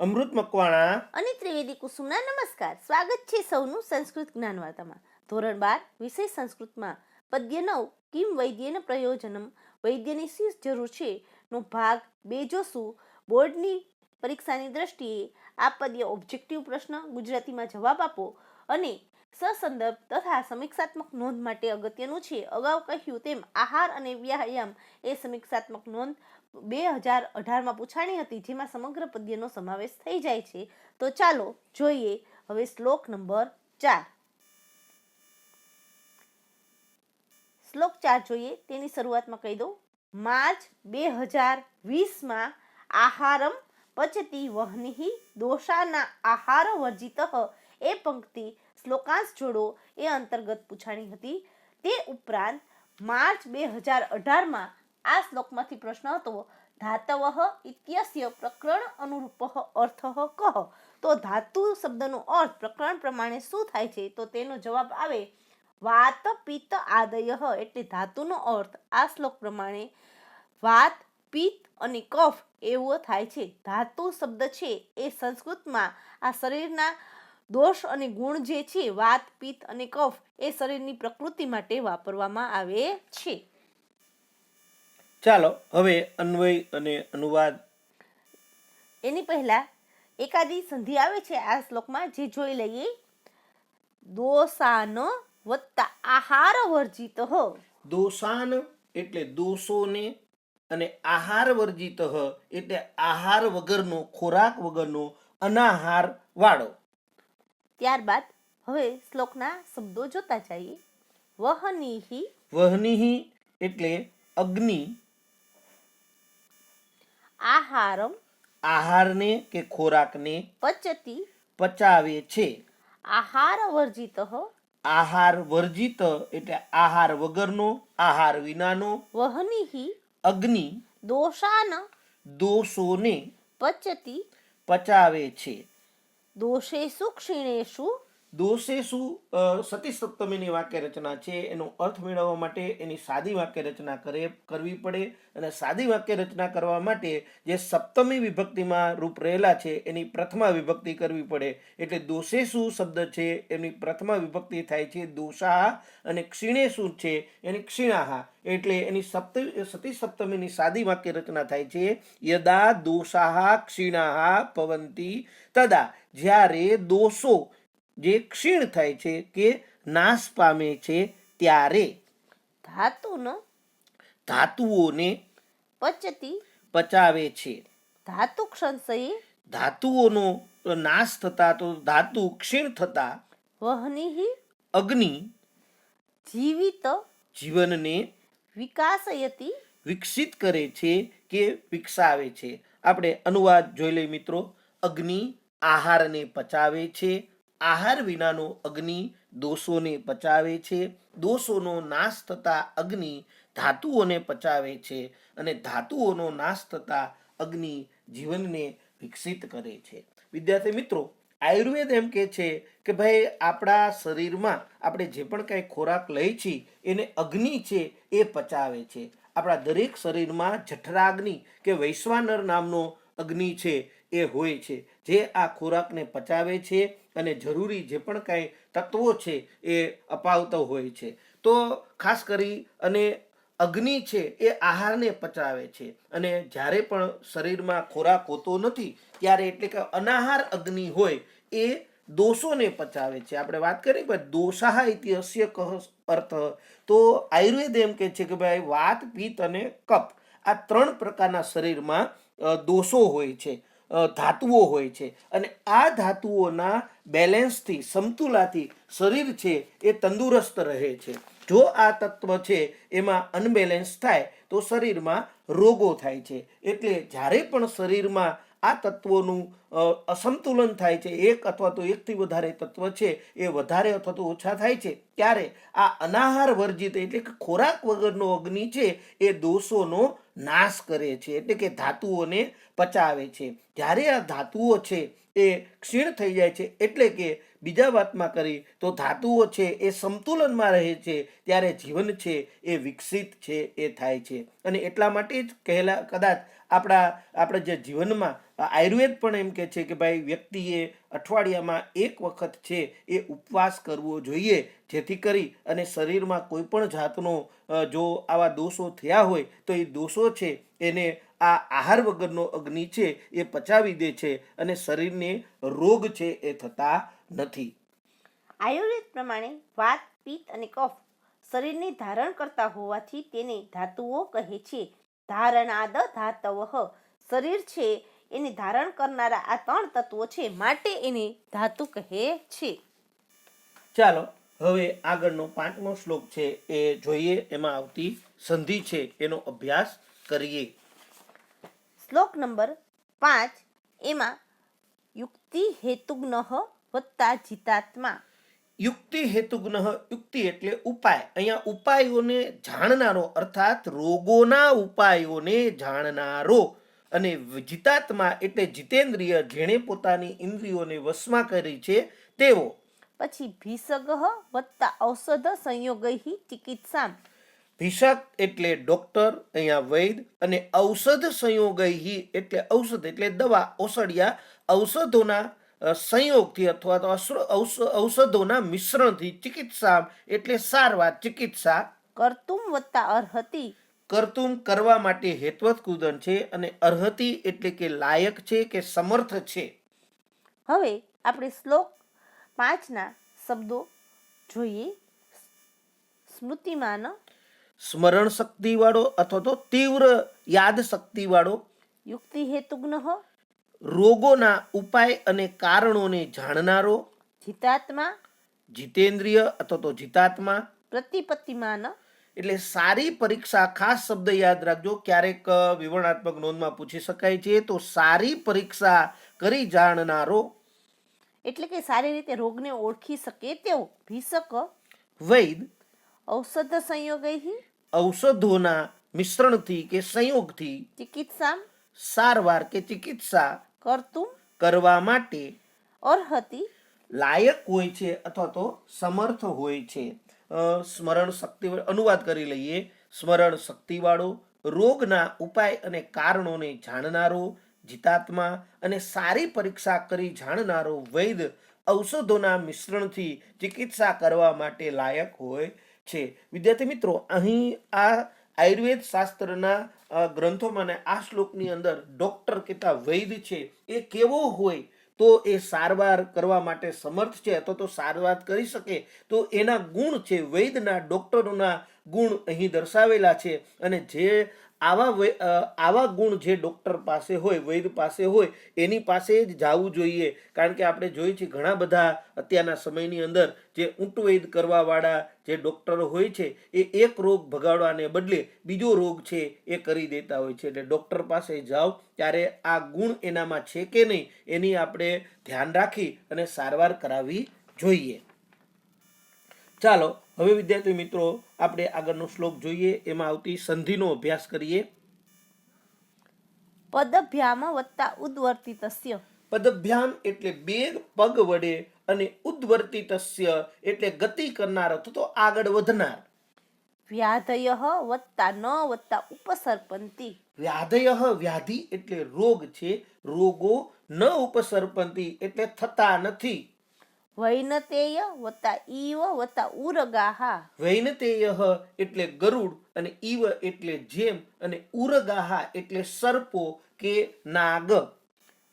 અમૃત મકવાણા. અને ત્રિવેદી કુસુમના નમસ્કાર. સ્વાગત છે સૌનું સંસ્કૃત જ્ઞાન વાર્તામાં. ધોરણ બાર, વિષય સંસ્કૃતમાં. પદ્ય નવ કિમ વૈદ્યને પ્રયોજનમ. વૈદ્યની શી જરૂર છે. નો ભાગ બે જોશું. બોર્ડની પરીક્ષાની દ્રષ્ટિએ આ પદ્ય ઓબ્જેક્ટિવ પ્રશ્ન ગુજરાતીમાં જવાબ આપો અને સસંદર્ભ તથા સમીક્ષાત્મક નોંધ માટે અગત્યનું છે. અગાઉ કહ્યું તેમ આહાર અને વ્યાયામ એ સમીક્ષાત્મક નોંધ બે હજાર અઢારમાં પૂછાણી હતી, જેમાં સમગ્ર પદ્યનો સમાવેશ થઈ જાય છે. તો ચાલો જોઈએ હવે શ્લોક નંબર ચાર. શ્લોક ચાર જોઈએ, તેની શરૂઆતમાં કહી દઉં. માર્ચ બે હજાર વીસમાં આહારમ પચતી વહનિહિ દોષાના આહાર વર્જિત. એ પંક્તિ શ્લોકાંશ જોડો એ અંતર્ગત પૂછાણી હતી. તે ઉપરાંત માર્ચ બે હજાર અઢારમાં આ શ્લોકમાંથી પ્રશ્ન હતો, ધાતવઃ ઇત્યસ્ય પ્રકરણ અનુરૂપ અર્થ કહ તો ધાતુ શબ્દનો અર્થ પ્રકરણ પ્રમાણે શું થાય છે? તો તેનો જવાબ આવે, વાત પિત્ત આદય. એટલે ધાતુનો અર્થ આ શ્લોક પ્રમાણે વાત, પિત્ત અને કફ એવો થાય છે. ધાતુ શબ્દ છે એ સંસ્કૃતમાં આ શરીરના દોષ અને ગુણ જે છે, વાત, પિત્ત અને કફ એ શરીરની પ્રકૃતિ માટે વાપરવામાં આવે છે. ચાલો હવે અન્વય અને અનુવાદ. એની પહેલા એકાદી સંધિ આવે છે આ શ્લોકમાં જે જોઈ લઈએ. દોષાન વત્તા આહાર વર્જિત દોષાન એટલે દોષોને અને આહાર વર્જિત એટલે આહાર વગરનો ખોરાક વગરનો અનાહાર વાળો. ત્યારબાદ હવે શ્લોકના શબ્દો જોતા જઈએ. વહનીહી. વહનિહી એટલે અગ્નિ. આહારમ આહારને કે ખોરાકને પચતી પચાવે છે. આહાર વર્જિત આહાર વર્જિત એટલે આહાર વગરનો આહાર વિનાનો વહનિહિ અગ્નિ દોષાન દોષોને પચતી પચાવે છે. દોષેષુ ક્ષીણેષુ દોષેશુ અ, સતી સપ્તમીની વાક્ય રચના છે. એનો અર્થ મેળવવા માટે એની સાદી વાક્ય રચના કરે કરવી પડે અને સાદી વાક્ય રચના કરવા માટે જે સપ્તમી વિભક્તિમાં રૂપ રહેલા છે એની પ્રથમા વિભક્તિ કરવી પડે. એટલે દોષેશુ શબ્દ છે એની પ્રથમા વિભક્તિ થાય છે દોષાહ અને ક્ષીણેશુ છે એની ક્ષીણાહા. એટલે એની સપ્ત સતી સપ્તમીની સાદી વાક્ય રચના થાય છે યદા દોષાહ ક્ષીણાહા પવંતી તદા. જ્યારે દોષો જે ક્ષીણ થાય છે કે નાશ પામે છે ત્યારે ધાતુનો ધાતુઓને પચતી પચાવે છે. ધાતુ ક્ષંશયે ધાતુઓનો નાશ થતા તો ધાતુ ક્ષીણ થતા વહનીહી અગ્નિ જીવિત જીવનને વિકાસયતી વિકસિત કરે છે કે વિકસાવે છે. આપણે અનુવાદ જોઈ લઈએ મિત્રો. અગ્નિ આહારને પચાવે છે આહાર વિનાનો અગ્નિ દોષોને પચાવે છે. દોષોનો નાશ થતા અગ્નિ ધાતુઓને પચાવે છે અને ધાતુઓનો નાશ થતા અગ્નિ જીવનને વિકસિત કરે છે. વિદ્યાર્થી મિત્રો, આયુર્વેદ એમ કે છે કે ભાઈ આપણા શરીરમાં આપણે જે પણ કાંઈ ખોરાક લઈ છીએ, એને અગ્નિ છે એ પચાવે છે. આપણા દરેક શરીરમાં જઠરાગ્નિ કે વૈશ્વાનર નામનો અગ્નિ છે એ હોય છે. જે આ ખોરાકને પચાવે છે અને જરૂરી જે પણ કાંઈ તત્વો છે એ અપાવતો હોય છે. તો ખાસ કરી અને અગ્નિ છે એ આહારને પચાવે છે. અને જ્યારે પણ શરીરમાં ખોરાક હોતો નથી, ત્યારે એટલે કે અનાહાર અગ્નિ હોય એ દોષોને પચાવે છે. આપણે વાત કરીએ કે દોષાહ ઇતિહાસ્ય કહ અર્થ. તો આયુર્વેદ એમ કે છે કે ભાઈ, વાત પિત્ત અને કપ આ ત્રણ પ્રકારના શરીરમાં દોષો હોય છે. ધાતુઓ હોય છે. અને આ ધાતુઓના બેલેન્સથી, સમતુલાથી શરીર છે એ તંદુરસ્ત રહે છે. જો આ તત્વ છે એમાં અનબેલેન્સ થાય, તો શરીરમાં રોગો થાય છે. એટલે જ્યારે પણ શરીરમાં આ તત્વોનું અસંતુલન થાય છે. એક અથવા તો એકથી વધારે તત્વ છે, એ વધારે અથવા તો ઓછા થાય છે. ત્યારે આ અનાહાર વર્જિત એટલે કે ખોરાક વગરનો અગ્નિ છે, એ દોષોનો નાશ કરે છે. એટલે કે ધાતુઓને પચાવે છે. જ્યારે આ ધાતુઓ છે, એ ક્ષીણ થઈ જાય છે, એટલે કે બીજા વાતમાં કરી તો ધાતુઓ છે, એ સંતુલનમાં રહે છે, ત્યારે જીવન છે, એ વિકસિત છે, એ થાય છે. અને એટલા માટે જ કહેલા, કદાચ આપણા, આપણે જે જીવનમાં આયુર્વેદ પણ એમ કહે છે કે ભાઈ, વ્યક્તિએ અઠવાડિયામાં એક વખત છે એ ઉપવાસ કરવો જોઈએ, જેથી કરી અને શરીરમાં કોઈ પણ જાતનો જો આવા દોષો થયા હોય, તો એ દોષો છે એને આ આહાર વગરનો અગ્નિ છે એ પચાવી દે છે અને શરીરને રોગ છે એ થતા નથી. આયુર્વેદ પ્રમાણે વાત પિત્ત અને કફ શરીરને ધારણ કરતા હોવાથી તેને ધાતુઓ કહે છે. ધારણાદ ધાતવઃ શરીર છે એને ધારણ કરનારા આ ત્રણ તત્વો છે માટે એને ધાતુ કહે છે. ચાલો હવે આગળનો પાંચમો શ્લોક છે એ જોઈએ એમાં આવતી સંધિ છે એનો અભ્યાસ કરીએ. શ્લોક નંબર પાંચ એમાં યુક્તિ હેતુગ્ન વત્તા જીતાત્મા. યુક્તિ હેતુગ્ન યુક્તિ એટલે ઉપાય. અહીંયા ઉપાયોને જાણનારો અર્થાત રોગોના ઉપાયોને જાણનારો. અને જીતાત્મા એટલે જીતેન્દ્રિય જેણે પોતાની ઇન્દ્રિયોને વશમાં કરી છે તેવો પછી ભીષગ વત્તા ઔષધ સંયોગહી ચિકિત્સા ભીષક એટલે ડોક્ટર અહીંયા વૈદ અને ઔષધ સંયોગહી એટલે ઔષધ એટલે દવા ઔષધિયા ઔષધોના સંયોગથી અથવા તો ઔષધોના મિશ્રણથી ચિકિત્સા એટલે સારવાર ચિકિત્સા. કરતુમ વત્તા અર્હતિ. કરતુમ કરવા માટે હેતવત કુદન છે અને અર્હતિ એટલે કે લાયક છે કે સમર્થ છે. હવે આપણે શ્લોક પાંચના શબ્દો જોઈએ. સ્મૃતિમાન. સ્મરણ શક્તિ વાળો અથવા તો તીવ્ર યાદ શક્તિ વાળો યુક્તિ હેતુગ્ન રોગોના ઉપાય અને કારણોને જાણનારો. જીતાત્મા. જીતેન્દ્રિય અથવા તો જીતાત્મા. પ્રતિપત્તિમાન. એટલે સારી પરીક્ષા ખાસ શબ્દ યાદ રાખજો ક્યારેક વિવરણાત્મક નોંધમાં પૂછી શકાય છે તો સારી પરીક્ષા કરી જાણનારો. એટલે કે સારી રીતે રોગને ઓળખી શકે તેવો ભીષક. વૈદ ઔષધ સંયોગથી ઔષધોના મિશ્રણથી કે સંયોગથી ચિકિત્સા. સારવાર કે ચિકિત્સા કરતું. કરવા માટે અર્હતી. લાયક હોય છે અથવા તો સમર્થ હોય છે. સ્મરણ શક્તિ અનુવાદ કરી લઈએ. સ્મરણ શક્તિવાળો, રોગના ઉપાય અને કારણોને જાણનારો, જીતાત્મા અને સારી પરીક્ષા કરી જાણનારો વૈદ ઔષધોના મિશ્રણથી ચિકિત્સા કરવા માટે લાયક હોય છે. વિદ્યાર્થી મિત્રો, અહીં આ આયુર્વેદ શાસ્ત્રના ગ્રંથોમાં આ શ્લોકની અંદર ડોક્ટર કહેતા વૈદ છે. એ કેવો હોય તો એ સારવાર કરવા માટે સમર્થ છે અથવા તો સારવાર કરી શકે, તો એના ગુણ છે. વૈદના, ડોક્ટરોના ગુણ અહીં દર્શાવેલા છે અને જે આવા આવા ગુણ જે ડોક્ટર પાસે હોય, વૈદ પાસે હોય, એની પાસે જ જવું જોઈએ. કારણ કે આપણે જોઈએ છીએ ઘણા બધા અત્યારના સમયની અંદર જે ઊંટવૈદ કરવાવાળા જે ડૉક્ટરો હોય છે, એ એક રોગ ભગાડવાને બદલે બીજો રોગ છે એ કરી દેતા હોય છે. એટલે ડૉક્ટર પાસે જાઓ, ત્યારે આ ગુણ એનામાં છે કે નહીં, એની આપણે ધ્યાન રાખી અને સારવાર કરાવવી જોઈએ. ચાલો હવે વિદ્યાર્થી મિત્રો આપણે આગળનો શ્લોક જોઈએ. એમાં આવતી સંધિનો અભ્યાસ કરીએ. પદભ્યામ વત્તા ઉદ્વર્તી તસ્ય પદભ્યામ એટલે બે પગ વડે અને ઉદ્વર્તિતસ્ય એટલે ગતિ કરનાર અથવા તો આગળ વધનાર. વ્યાધય વત્તા ન વત્તા ઉપસર્પંતી વ્યાધય વ્યાધિ એટલે રોગ છે. રોગો ન ઉપસર્પંતી એટલે થતા નથી. વૈનતેય વત્તા ઈવ વત્તા ઉરગાહા. વૈનતેય એટલે ગરુડ અને ઈવ એટલે જેમ અને ઉરગાહા એટલે સર્પો કે નાગ.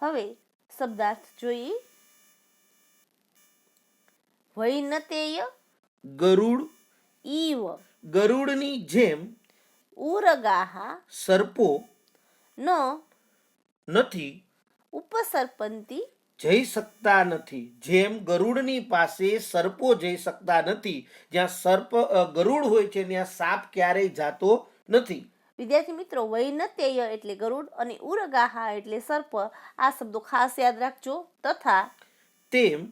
હવે શબ્દાર્થ જોઈએ. વૈનતેય ગરુડ ઈવ ગરુડની જેમ ઉરગાહા સર્પો ન નથી ઉપસર્પંતી જઈ શકતા નથી. જેમ ગરુડની પાસે સર્પો જઈ શકતા નથી જ્યાં સર્પ ગરુડ હોય છે ત્યાં સાપ ક્યારેય જાતો નથી. વિદ્યાર્થી મિત્રો વૈનતેય એટલે ગરુડ અને ઉરગાહા એટલે સર્પ. આ શબ્દો ખાસ યાદ રાખજો. તથા તેમ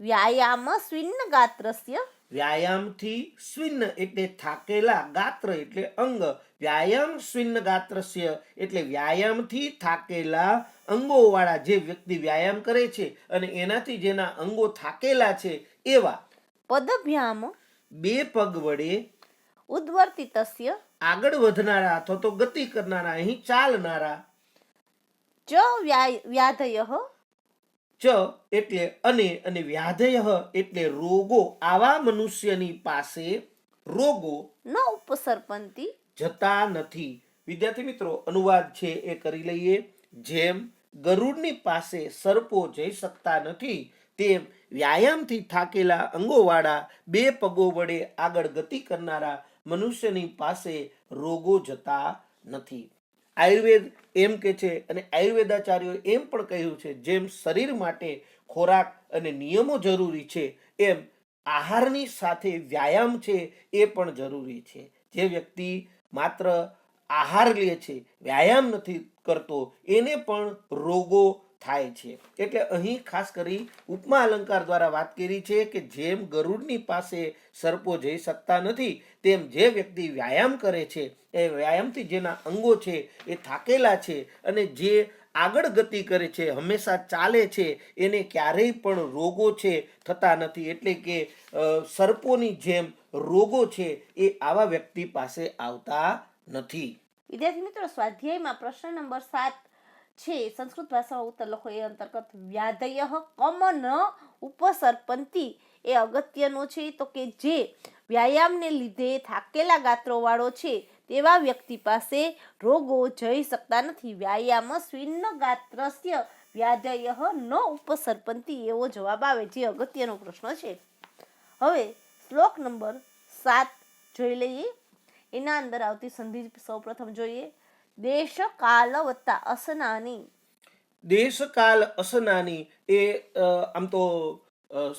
વ્યાયામ સ્વિન્ન ગાત્રસ્ય. વ્યાયામથી સ્વિન્ન એટલે થાકેલા ગાત્ર એટલે અંગ. વ્યાયામ સ્વિન્ન ગાત્રસ્ય એટલે વ્યાયામથી થાકેલા અંગોવાળા જે વ્યક્તિ વ્યાયામ કરે છે અને એનાથી જેના અંગો થાકેલા છે એવા પદભ્યામ બે પગ વડે ઉદ્વર્તિતસ્ય આગળ વધનારા અથવા તો ગતિ કરનારા અહીં ચાલનારા ચ વ્યાધય ચ એટલે અને અને વ્યાધય એટલે રોગો. આવા મનુષ્યની પાસે રોગો ન ઉપસર્પંતી. જતા નથી. વિદ્યાર્થી મિત્રો અનુવાદ છે એ કરી લઈએ. જેમ ગરુડની પાસે સર્પો જઈ શકતા નથી. તેમ વ્યાયામથી થાકેલા અંગોવાળા બે પગો વડે આગળ ગતિ કરનારા મનુષ્યની પાસે રોગો જતા નથી. આયુર્વેદ એમ કે છે અને આયુર્વેદાચાર્યોએ એમ પણ કહ્યું છે, જેમ શરીર માટે ખોરાક અને નિયમો જરૂરી છે, એમ આહારની સાથે વ્યાયામ છે એ પણ જરૂરી છે. જે વ્યક્તિ માત્ર આહાર લે છે, વ્યાયામ નથી કરતો, એને પણ રોગો થાય છે. એટલે અહીં ખાસ કરી ઉપમા અલંકાર દ્વારા વાત કરી છે કે જેમ ગરુડની પાસે સર્પો જઈ શકતા નથી, તેમ જે વ્યક્તિ વ્યાયામ કરે છે, એ વ્યાયામથી જેના અંગો છે એ થાકેલા છે અને જે આગળ ગતિ કરે છે, હંમેશા ચાલે છે, એને ક્યારેય પણ રોગો છે થતા નથી. એટલે કે સર્પોની જેમ રોગો છે એ આવા વ્યક્તિ પાસે આવતા નથી. વિદ્યાર્થી મિત્રો, સ્વાધ્યાયમાં પ્રશ્ન નંબર સાત છે, સંસ્કૃત ભાષામાં ઉત્તર લખો એ અંતર્ગત વ્યાધય કમ ન ઉપસર્પંતિ એ અગત્યનો છે. તો કે જે વ્યાયામને લીધે થાકેલા ગાત્રોવાળો છે, તેવા વ્યક્તિ પાસે રોગો જઈ શકતા નથી. વ્યાયામ સ્વિન્ન ગાત્રસ્ય વ્યાધય ન ઉપસરપંતી એવો જવાબ આવે, જે અગત્યનો પ્રશ્ન છે. હવે શ્લોક નંબર સાત જોઈ લઈએ. એના અંદર આવતી સંધિ સૌપ્રથમ જોઈએ. દેશ કાલ વત્તા અસનાની. દેશકાલ અસનાની એ આમ તો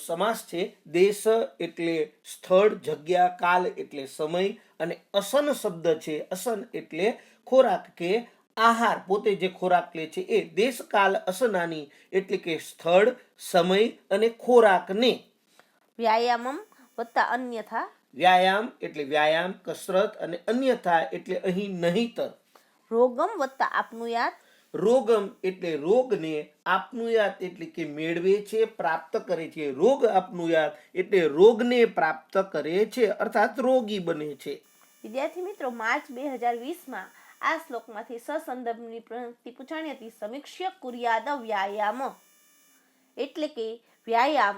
સમાસ છે. દેશ એટલે સ્થળ જગ્યા કાલ એટલે સમય અને અસન શબ્દ છે. અસન એટલે ખોરાક કે આહાર. પોતે જે ખોરાક લે છે એ દેશકાલ અસનાની એટલે કે સ્થળ સમય અને ખોરાકને. વ્યાયામમ વત્તા અન્યથા વ્યાયામ એટલે વ્યાયામ કસરત અને અન્યથા એટલે અહીં નહીતર. રોગમ વત્તા આપનું યાદ? રોગમ એટલે રોગને આપનું યાદ એટલે કે મેળવે છે પ્રાપ્ત કરે છે. રોગ આપનું યાદ એટલે રોગને પ્રાપ્ત કરે છે અર્થાત રોગી બને છે. વિદ્યાર્થી મિત્રો માર્ચ બે હજાર વીસમાં આ શ્લોકમાંથી સસંદર્ભની પ્રવૃત્તિ પૂછાણી હતી સમીક્ષક કુર્યાદ વ્યાયામ. એટલે કે વ્યાયામ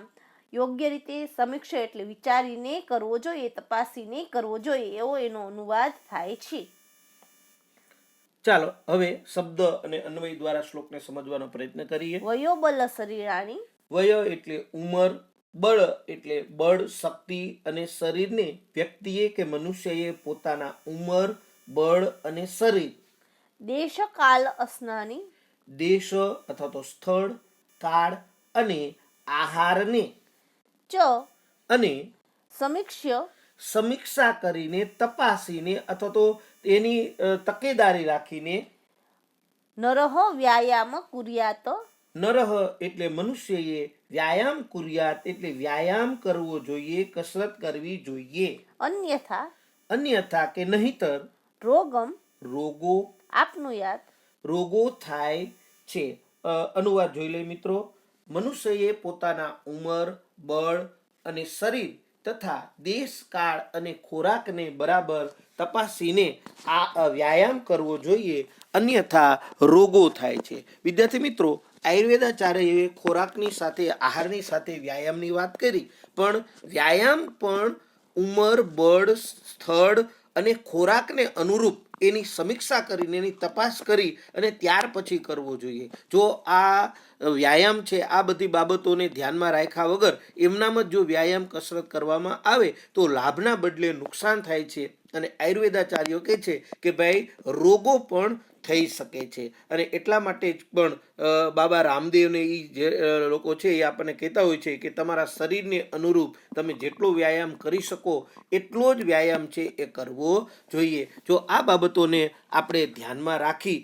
યોગ્ય રીતે સમીક્ષા એટલે વિચારીને કરવો જોઈએ તપાસીને કરવો જોઈએ એવો એનો અનુવાદ થાય છે. ચાલો હવે શબ્દ અને અન્વય દ્વારા શ્લોકને સમજવાનો પ્રયત્ન કરીએ. વયો બલ શરીરાણી. વય એટલે ઉંમર બળ એટલે બળ શક્તિ અને શરીરને વ્યક્તિએ કે મનુષ્યએ પોતાના ઉંમર બળ અને શરીર. દેશ કાલ અસનાની. દેશ અથવા તો સ્થળ કાળ અને આહારને ચ. અને સમીક્ષ્ય સમીક્ષા કરીને તપાસીને અથવા તો તેની તકેદારી રાખીને નરહ વ્યાયામ કુર્યાત. નરહ એટલે મનુષ્યએ વ્યાયામ કુર્યાત એટલે વ્યાયામ કરવો જોઈએ કસરત કરવી જોઈએ. અન્યથા અન્યથા કે નહીતર રોગમ રોગો આપનું યાદ. રોગો થાય છે. અનુવાદ જોઈ લે મિત્રો. મનુષ્યએ પોતાના ઉંમર, બળ અને શરીર તથા દેશ, કાળ અને ખોરાકને બરાબર તપાસીને આ વ્યાયામ કરવો જોઈએ. અન્યથા રોગો થાય છે. વિદ્યાર્થી મિત્રો, આયુર્વેદાચાર્યએ ખોરાકની સાથે, આહારની સાથે વ્યાયામની વાત કરી. પણ વ્યાયામ પણ ઉંમર, બળ, સ્થળ અને ખોરાકને અનુરૂપ એની સમીક્ષા કરીને, એની તપાસ કરી અને ત્યાર પછી કરવો જોઈએ. જો આ વ્યાયામ છે, આ બધી બાબતોને ધ્યાનમાં રાખ્યા વગર એમનામાં જ જો વ્યાયામ કસરત કરવામાં આવે, તો લાભના બદલે નુકસાન થાય છે. અને આયુર્વેદાચાર્યો કહે છે કે ભાઈ, રોગો પણ થઈ શકે છે. અને એટલા માટે જ પણ બાબા રામદેવને એ જે લોકો છે એ આપણને કહેતા હોય છે કે તમારા શરીરને અનુરૂપ તમે જેટલો વ્યાયામ કરી શકો, એટલો જ વ્યાયામ છે એ કરવો જોઈએ. જો આ બાબતોને આપણે ધ્યાનમાં રાખી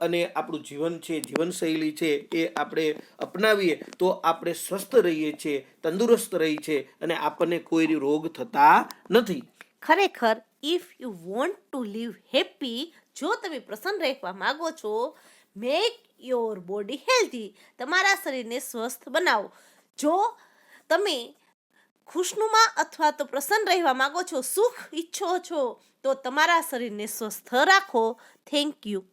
અને આપણું જીવન છે, જીવનશૈલી છે એ આપણે અપનાવીએ, તો આપણે સ્વસ્થ રહીએ છીએ તંદુરસ્ત રહી છે અને આપણને કોઈ રોગ થતા નથી. ખરેખર if you want to live happy જો તમે પ્રસન્ન રહેવા માંગો છો મેક યોર બોડી હેલ્ધી તમારા શરીરને સ્વસ્થ બનાવો. જો તમે ખુશનુમા અથવા તો પ્રસન્ન રહેવા માંગો છો, સુખ ઈચ્છો છો, તો તમારા શરીરને સ્વસ્થ રાખો. Thank you